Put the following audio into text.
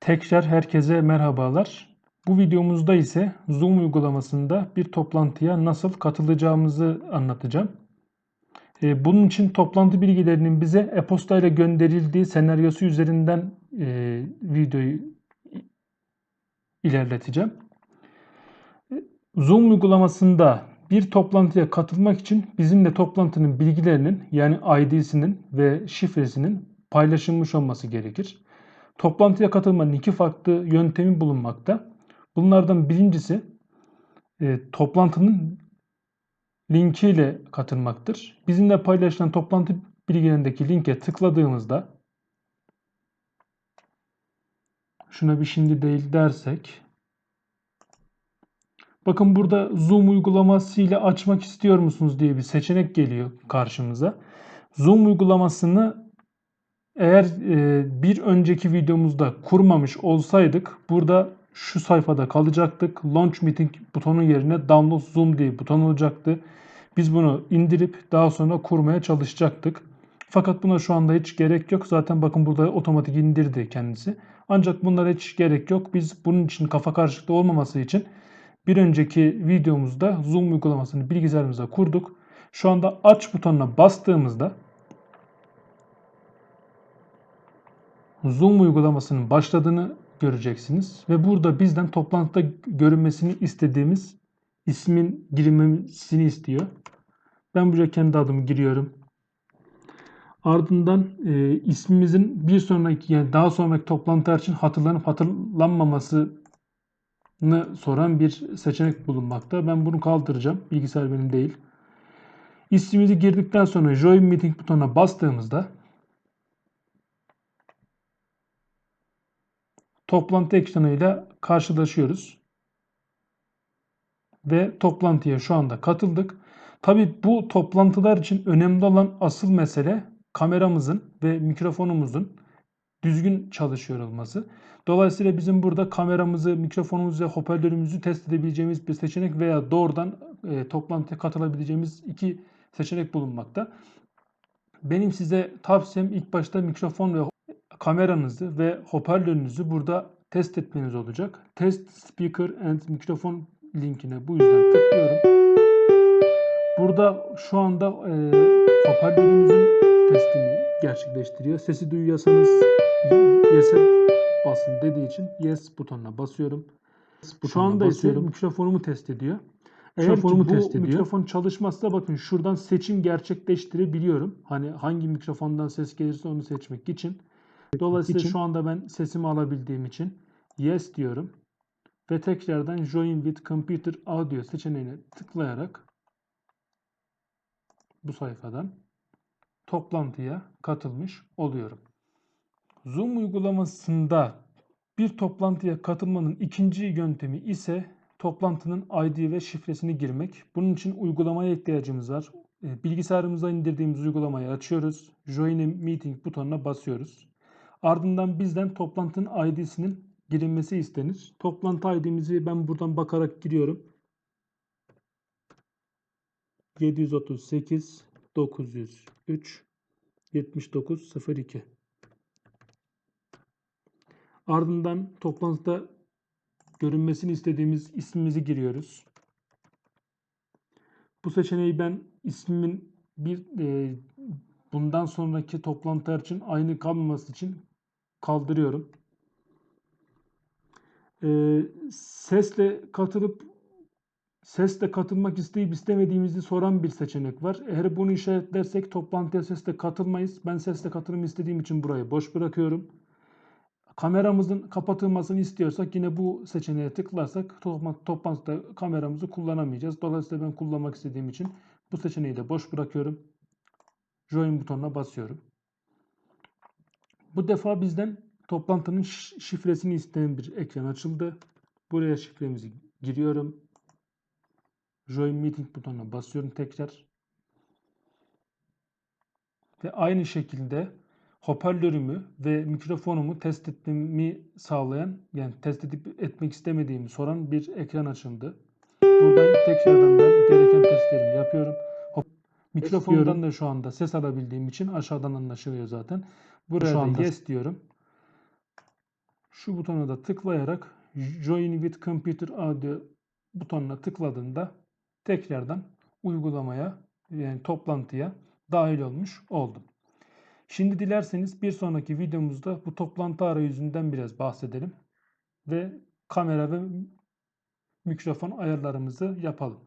Tekrar herkese merhabalar. Bu videomuzda ise Zoom uygulamasında bir toplantıya nasıl katılacağımızı anlatacağım. Ee, Bunun için toplantı bilgilerinin bize e-posta ile gönderildiği senaryosu üzerinden e, videoyu ilerleteceğim. Zoom uygulamasında bir toplantıya katılmak için bizimle toplantının bilgilerinin yani ID'sinin ve şifresinin paylaşılmış olması gerekir. Toplantıya katılmanın iki farklı yöntemi bulunmakta. Bunlardan birincisi e, toplantının linkiyle katılmaktır. Bizimle paylaşılan toplantı bilgilerindeki linke tıkladığımızda şuna bir şimdi değil dersek bakın burada Zoom uygulamasıyla açmak istiyor musunuz diye bir seçenek geliyor karşımıza. Zoom uygulamasını eğer e, bir önceki videomuzda kurmamış olsaydık burada şu sayfada kalacaktık. Launch Meeting butonu yerine Download Zoom diye buton olacaktı. Biz bunu indirip daha sonra kurmaya çalışacaktık. Fakat buna şu anda hiç gerek yok. Zaten bakın burada otomatik indirdi kendisi. Ancak bunlara hiç gerek yok. Biz bunun için kafa karışıklığı olmaması için bir önceki videomuzda Zoom uygulamasını bilgisayarımıza kurduk. Şu anda aç butonuna bastığımızda Zoom uygulamasının başladığını göreceksiniz. Ve burada bizden toplantıda görünmesini istediğimiz ismin girilmesini istiyor. Ben buraya kendi adımı giriyorum. Ardından e, ismimizin bir sonraki yani daha sonraki toplantılar için hatırlanıp hatırlanmamasını soran bir seçenek bulunmakta. Ben bunu kaldıracağım. Bilgisayar benim değil. İsmimizi girdikten sonra Join Meeting butonuna bastığımızda toplantı ekranıyla karşılaşıyoruz. Ve toplantıya şu anda katıldık. Tabi bu toplantılar için önemli olan asıl mesele kameramızın ve mikrofonumuzun düzgün çalışıyor olması. Dolayısıyla bizim burada kameramızı, mikrofonumuzu ve hoparlörümüzü test edebileceğimiz bir seçenek veya doğrudan e, toplantıya katılabileceğimiz iki seçenek bulunmakta. Benim size tavsiyem ilk başta mikrofon ve kameranızı ve hoparlörünüzü burada test etmeniz olacak. Test speaker and mikrofon linkine bu yüzden tıklıyorum. Burada şu anda e, hoparlörümüzün testini gerçekleştiriyor. Sesi duyuyorsanız yes'e basın dediği için yes butonuna basıyorum. Şu anda ise mikrofonumu test ediyor. Eğer ki bu test ediyor. mikrofon çalışmazsa bakın şuradan seçim gerçekleştirebiliyorum. Hani hangi mikrofondan ses gelirse onu seçmek için. Dolayısıyla için. şu anda ben sesimi alabildiğim için yes diyorum. Ve tekrardan Join with Computer Audio seçeneğine tıklayarak bu sayfadan toplantıya katılmış oluyorum. Zoom uygulamasında bir toplantıya katılmanın ikinci yöntemi ise toplantının ID ve şifresini girmek. Bunun için uygulamaya ihtiyacımız var. E, Bilgisayarımıza indirdiğimiz uygulamayı açıyoruz. Join a Meeting butonuna basıyoruz. Ardından bizden toplantının ID'sinin girilmesi istenir. Toplantı ID'mizi ben buradan bakarak giriyorum. 738 903 7902 Ardından toplantıda görünmesini istediğimiz ismimizi giriyoruz. Bu seçeneği ben ismimin bir e, bundan sonraki toplantılar için aynı kalmaması için kaldırıyorum. E, sesle katılıp sesle katılmak isteyip istemediğimizi soran bir seçenek var. Eğer bunu işaretlersek toplantıya sesle katılmayız. Ben sesle katılım istediğim için burayı boş bırakıyorum. Kameramızın kapatılmasını istiyorsak yine bu seçeneğe tıklarsak toplantı- toplantıda kameramızı kullanamayacağız. Dolayısıyla ben kullanmak istediğim için bu seçeneği de boş bırakıyorum. Join butonuna basıyorum. Bu defa bizden toplantının şi- şifresini isteyen bir ekran açıldı. Buraya şifremizi giriyorum. Join Meeting butonuna basıyorum tekrar. Ve aynı şekilde hoparlörümü ve mikrofonumu test etmemi sağlayan yani test edip etmek istemediğimi soran bir ekran açıldı. Buradan tekrardan ben gereken testlerimi yapıyorum. Mikrofondan da şu anda ses alabildiğim için aşağıdan anlaşılıyor zaten. Buraya Şu da anda- yes diyorum. Şu butona da tıklayarak Join with Computer Audio butonuna tıkladığında tekrardan uygulamaya yani toplantıya dahil olmuş oldum. Şimdi dilerseniz bir sonraki videomuzda bu toplantı arayüzünden biraz bahsedelim ve kamera ve mikrofon ayarlarımızı yapalım.